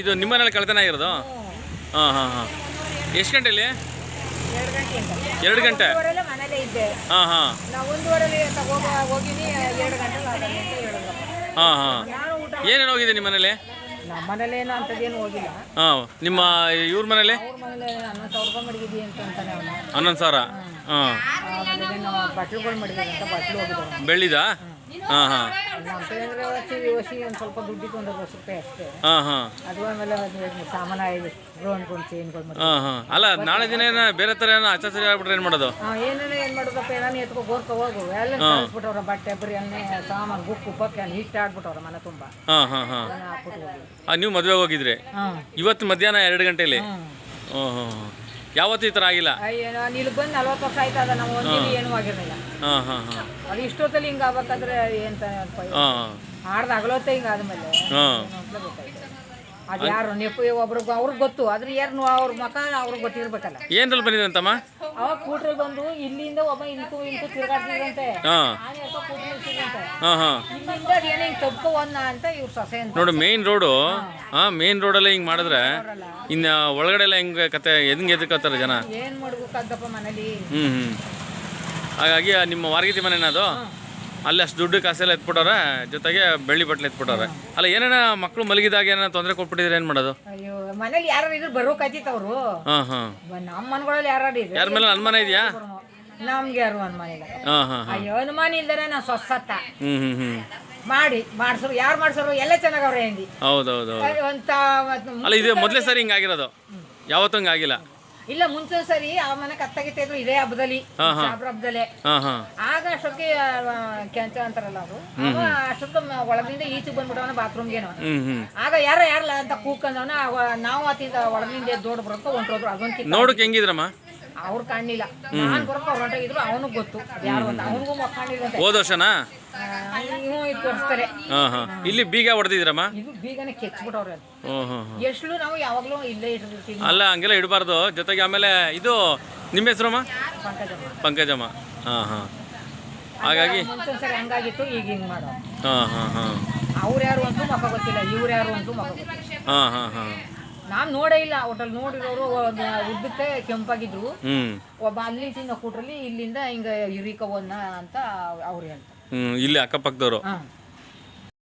ಇದು ನಿಮ್ಮ ಮನೇಲಿ ಕಳ್ತನ ಆಗಿರೋದು? ಹಾಂ ಹಾಂ ಹಾಂ. ಎಷ್ಟು ಗಂಟೆಲಿ? ಎರಡು ಗಂಟೆ ಹಾಂ ಹಾಂ. ಹಾಂ ಹಾಂ. ಏನೇನು ಹೋಗಿದೆ ನಿಮ್ಮ ಮನೇಲಿ ಹಾಂ ನಿಮ್ಮ ಇವ್ರ ಮನೇಲಿ? ಹನ್ನೊಂದು ಸಾವಿರ ಹಾಂ. ಬೆಳ್ಳಿದಾ? ಹಾಂ ಹಾಂ. ವಸಿ ಒಂದು ಸ್ವಲ್ಪ ದುಡ್ಡಿತ್ತು ಒಂದು ಅರವತ್ತು ರೂಪಾಯಿ ಅಷ್ಟೇ. ಹಾಂ ಹಾಂ. ಅದು ಆಮೇಲೆ ಸಾಮಾನು ಹಾಂ ಹಾಂ. ಅಲ್ಲ ನಾಳೆ ದಿನ ಏನ ಬೇರೆ ಥರ ಏನೋ ಅಚಾಚರಿ ಆಗ್ಬಿಟ್ರೆ ಏನು ಮಾಡೋದು? ಹಾಂ ಏನೇನು ಏನು ಮಾಡೋದಪ್ಪ ನಾನು ಎತ್ಕೊ ಗೋರ್ಕೊ ಹೋಗು. ಎಲ್ಲ ಕಳಿಸ್ಬಿಟ್ಟವ್ರ ಬಟ್ಟೆ ಬರೀ ಸಾಮಾನು ಬುಕ್ಕು ಪಕ್ಕೆ ಹಿಟ್ಟು ಆಗ್ಬಿಟ್ಟವ್ರ ಮನೆ ತುಂಬ. ಹಾಂ ಹಾಂ ಹಾಂ. ನೀವು ಮದುವೆ ಹೋಗಿದ್ರಿ? ಇವತ್ತು ಮಧ್ಯಾಹ್ನ ಎರಡು ಗಂಟೆಲಿ? ಹ್ಞೂ ಹ್ಞೂ ಹ್ಞೂ ಹ್ಞೂ ಯಾವತ್ತೂ ಈ ಥರ ಆಗಿಲ್ಲ? ಇಲ್ಲಿ ಬಂದು ನಲ್ವತ್ತು ವರ್ಷ ಆಯ್ತದ ನಾವು ಒಂದಿನ ಏನೂ ಆಗಿರಲಿಲ್ಲ. ಹಾಂ ಹಾಂ ಹಾಂ. ಅದು ಇಷ್ಟೊತ್ತಲ್ಲಿ ಹಿಂಗೆ ಆಗ್ಬೇಕಾದ್ರೆ ಏನು ಹಾಂ. ಅಗಲೋತ್ತೆ ಹಿಂಗೆ ಆದ್ಮೇಲೆ ಹಾಂ. ಅದು ಯಾರು? ನೆಪ ಒಬ್ರಿಗೆ ಅವ್ರಿಗೆ ಗೊತ್ತು. ಆದ್ರೆ ಯಾರು ಅವ್ರ ಮಕ ಅವ್ರಿಗೆ ಗೊತ್ತಿರ್ಬೇಕಲ್ಲ. ಏನ್ರಲ್ಲಿ ಬಂದಿದ್ರಂತಮ್ಮ ಅವಾಗ ಕೂಟ್ರಲ್ಲಿ ಬಂದು ಇಲ್ಲಿಂದ ಒಬ್ಬ ಇಂತು ಇಂಕು ತಿರುಗಾಡ್ತಿದ್ರಂತೆ. ಹಾಂ. ಹಾಂ ಹಾಂ. ಇಲ್ಲಿಂದ ಅದು ಏನೋ ಹಿಂಗೆ ಒಂದ ಅಂತ ಇವ್ರ ಸೊಸೆ ಅಂತ. ನೋಡು ಮೇನ್ ರೋಡು ಹಾಂ. ಮೇನ್ ರೋಡಲ್ಲೇ ಹಿಂಗೆ ಮಾಡಿದ್ರೆ ಇನ್ನು ಒಳಗಡೆ ಎಲ್ಲ ಹೆಂಗೆ ಕತೆ ಹೆಂಗೆ ಎದಕ್ಕತ್ತಾರೆ ಜನ? ಏನು ಮಾಡ್ಬೇಕಂತಪ್ಪ ಮನೇಲಿ? ಹ್ಞೂ ಹ್ಞೂ ಹಾಗಾಗಿ ನಿಮ್ಮ ವಾರ್ಗಿತಿ ಮನೆನ ಅದು? ಅಲ್ಲಿ ಅಷ್ಟು ದುಡ್ಡು ಕಾಸೆಲ್ಲ ಎತ್ಬಿಟ್ಟವ್ರೆ ಜೊತೆಗೆ ಬೆಳ್ಳಿ ಬಟ್ಲು ಎತ್ಬಿಟ್ಟವ್ರೆ. ಅಲ್ಲ ಏನೇನ ಮಕ್ಕಳು ಮಲಗಿದಾಗ ಏನಾರ ತೊಂದರೆ ಕೊಟ್ಬಿಟ್ಟಿದ್ರೆ ಏನು ಮಾಡೋದು? ಅಯ್ಯೋ ಮನೇಲಿ ಯಾರು ಇದ್ರು ಬರೋಕಾಯ್ತಿತ್ತು ಅವರು. ಹಾಂ ಹಾಂ. ನಮ್ಮ ಮನೆಗಳಲ್ಲಿ ಯಾರು ಇದ್ರು ಯಾರ ಮೇಲೆ? ಅನುಮಾನ ಇದೆಯಾ? ನಮ್ಗೆ ಯಾರು ಅನುಮಾನ ಇಲ್ಲ. ಹಾಂ ಹಾಂ ಅಯ್ಯೋ ಅನುಮಾನ ಇಲ್ದರೆ ನಾವು ಸ್ವಸ್ಥ ಹ್ಞೂ ಹ್ಞೂ ಹ್ಞೂ ಮಾಡಿ ಮಾಡ್ಸೋರು ಯಾರು ಮಾಡ್ಸೋರು ಎಲ್ಲ ಚೆನ್ನಾಗವ್ರೆ ಹೌದು ಹೌದು ಹೌದು. ಅಂತ ಅಲ್ಲ ಇದು ಮೊದಲೇ ಸರಿ ಹಿಂಗಾಗಿರೋದು. ಯಾವತ್ತೂ ಹಂಗಾಗಿಲ್ಲ. ಇಲ್ಲ ಮುಂಚೆ ಸರಿ ಆ ಮನೆ ಕತ್ತಾಗಿತ್ತ ಇದ್ರು ಇದೇ ಹಬ್ಬದಲ್ಲಿ ಶಾಬ್ರ ಹಬ್ಬದಲ್ಲೇ. ಆಗ ಅಷ್ಟೊತ್ತಿಗೆ ಕೆಂಚ ಅಂತಾರಲ್ಲ ಅವರು ಅಷ್ಟೊತ್ತು ಒಳಗಿನಿಂದ ಒಳಗಿಂದ ಈಚೆಗೆ ಬಂದ್ಬಿಟ್ಟವನ ಬಾತ್ರೂಮ್ಗೇನು. ಆಗ ಯಾರ ಯಾರಲ್ಲ ಅಂತ ಕೂಕಂದವನ ನಾವು ಆತಿಂದ ಒಳಗಿಂದ ದೊಡ್ಡ ಬರೋಕೆ ಹೊಂಟೋದ್ರು. ಅದೊಂದು ನೋಡಕ್ಕೆ ಹೆಂಗಿದ್ರಮ್ಮ? ಅವ್ರು ಕಾಣಿಲ್ಲ ನಾನು ಬರೋಕೆ ಅವ್ರು ಹೊಂಟೋಗಿದ್ರು ಅವನಿಗೆ ಗೊತ್ತು. ಯಾರು ಅಂತ. ಅವನಿಗೂ ಮಕ್ಕ ಕಾಣಿಲ್ಲಂತೆ ಹೋದ ವರ್ಷನಾ? ಇವು ಇದು ತೋರಿಸ್ತಾರೆ ಹಾಂ ಹಾಂ. ಇಲ್ಲಿ ಬೀಗ ಹೊಡೆದಿದ್ರಮ್ಮ ಇದು ಬೀಗನೆ ಕೆಚ್ಬಿಟ್ಟವ್ರೆ ಹ್ಞೂ ಹ್ಞೂ ಹ್ಞೂ ಎಷ್ಟು ನಾವು ಯಾವಾಗಲೂ ಇಲ್ಲೇ ಇಟ್ಟಿರ್ತೀವಿ ಅಲ್ಲ ಹಂಗೆಲ್ಲ ಇಡಬಾರ್ದು. ಜೊತೆಗೆ ಆಮೇಲೆ ಇದು ನಿಮ್ಮ ಹೆಸರಮ್ಮ? ಪಂಕಜಮ್ಮ. ಪಂಕಜಮ್ಮ. ಹಾಂ ಹಾಂ. ಹಾಗಾಗಿ ಮುಂಚೆ ಸರಿ ಹಂಗಾಗಿತ್ತು ಈಗ ಹಿಂಗೆ ಮಾಡೋ ಹಾಂ ಹಾಂ ಹಾಂ. ಅವ್ರು ಯಾರು ಅಂತೂ ಮಕ್ಕ ಗೊತ್ತಿಲ್ಲ ಇವ್ರು ಯಾರು ಅಂತೂ ಮಕ್ಕ ಗೊತ್ತಿಲ್ಲ. ಹಾಂ ಹಾಂ ಹಾಂ. ನಾನು ನೋಡೇ ಇಲ್ಲ ಹೋಟೆಲ್ ನೋಡಿರೋರು ಉದ್ದಕ್ಕೆ ಕೆಂಪಾಗಿದ್ರು. ಒಬ್ಬ ಅಲ್ಲಿ ತಿನ್ನೋ ಕೂಟ್ರಲ್ಲಿ ಇಲ್ಲಿಂದ ಹಿಂಗ ಒಂದ ಅಂತ ಅವ್ರು ಹೇಳ್ತಾರೆ. ಇಲ್ಲಿ ಅಕ್ಕಪಕ್ಕದವರು.